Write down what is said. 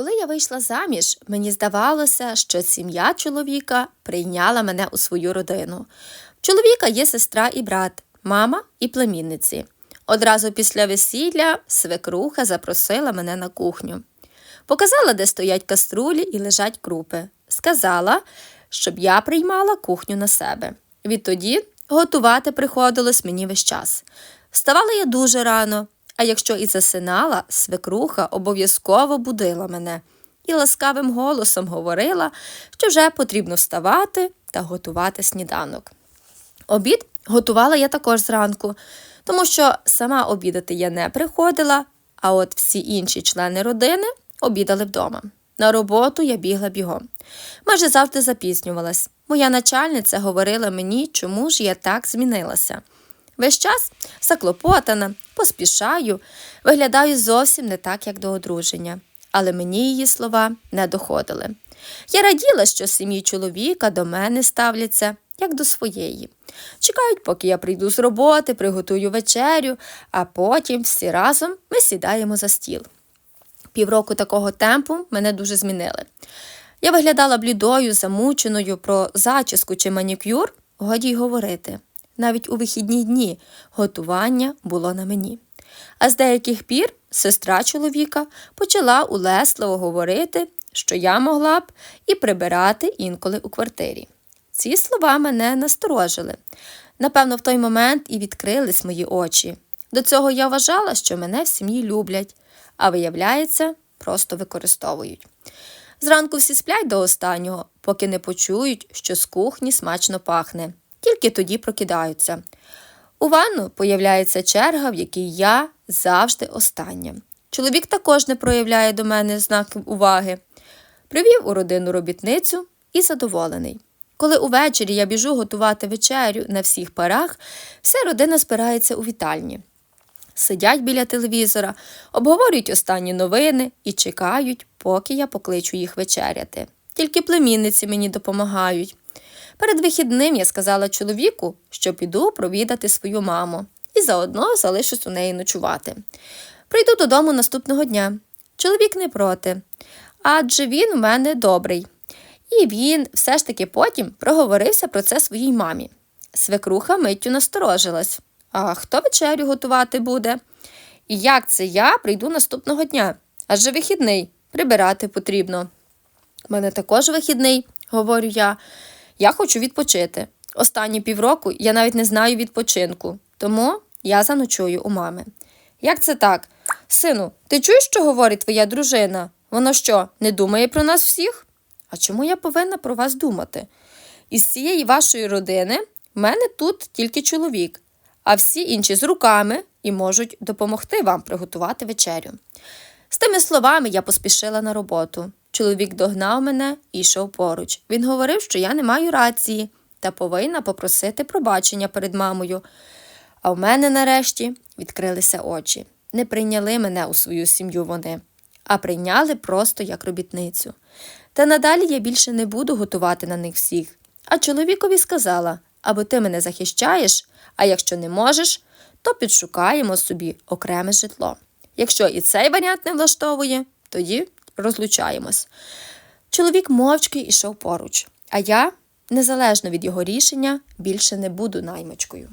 Коли я вийшла заміж, мені здавалося, що сім'я чоловіка прийняла мене у свою родину. В чоловіка є сестра і брат, мама і племінниці. Одразу після весілля свекруха запросила мене на кухню. Показала, де стоять каструлі і лежать крупи. Сказала, щоб я приймала кухню на себе. Відтоді готувати приходилось мені весь час. Вставала я дуже рано, а якщо і засинала, свекруха обов'язково будила мене і ласкавим голосом говорила, що вже потрібно вставати та готувати сніданок. Обід готувала я також зранку, тому що сама обідати я не приходила, а от всі інші члени родини обідали вдома. На роботу я бігла бігом. Майже завжди запізнювалась. Моя начальниця говорила мені, чому ж я так змінилася. Весь час заклопотана, поспішаю, виглядаю зовсім не так, як до одруження, але мені її слова не доходили. Я раділа, що сім'ї чоловіка до мене ставляться як до своєї. Чекають, поки я прийду з роботи, приготую вечерю, а потім всі разом ми сідаємо за стіл. Півроку такого темпу мене дуже змінили. Я виглядала блідою, замученою про зачіску чи манікюр, годі й говорити. Навіть у вихідні дні готування було на мені. А з деяких пір сестра чоловіка почала улесливо говорити, що я могла б і прибирати інколи у квартирі. Ці слова мене насторожили. Напевно, в той момент і відкрились мої очі. До цього я вважала, що мене в сім'ї люблять, а виявляється, просто використовують. Зранку всі сплять до останнього, поки не почують, що з кухні смачно пахне, тільки тоді прокидаються. У ванну появляється черга, в якій я завжди остання. Чоловік також не проявляє до мене знаків уваги. Привів у родину робітницю і задоволений. Коли увечері я біжу готувати вечерю на всіх парах, вся родина збирається у вітальні. Сидять біля телевізора, обговорюють останні новини і чекають, поки я покличу їх вечеряти. Тільки племінниці мені допомагають. Перед вихідним я сказала чоловіку, що піду провідати свою маму і заодно залишусь у неї ночувати. Прийду додому наступного дня. Чоловік не проти, адже він у мене добрий. І він все ж таки потім проговорився про це своїй мамі. Свекруха миттю насторожилась. А хто вечерю готувати буде? І як це я прийду наступного дня? Адже вихідний, прибирати потрібно. У мене також вихідний, говорю я. Я хочу відпочити. Останні півроку я навіть не знаю відпочинку, тому я заночую у мами. Як це так? Сину, ти чуєш, що говорить твоя дружина? Вона що, не думає про нас всіх? А чому я повинна про вас думати? Із цієї вашої родини в мене тут тільки чоловік, а всі інші з руками і можуть допомогти вам приготувати вечерю. З тими словами я поспішила на роботу. Чоловік догнав мене і йшов поруч. Він говорив, що я не маю рації та повинна попросити пробачення перед мамою. А в мене нарешті відкрилися очі. Не прийняли мене у свою сім'ю вони, а прийняли просто як робітницю. Та надалі я більше не буду готувати на них всіх. А чоловікові сказала або ти мене захищаєш, а якщо не можеш, то підшукаємо собі окреме житло. Якщо і цей варіант не влаштовує, тоді розлучаємось. Чоловік мовчки йшов поруч, а я, незалежно від його рішення, більше не буду наймичкою.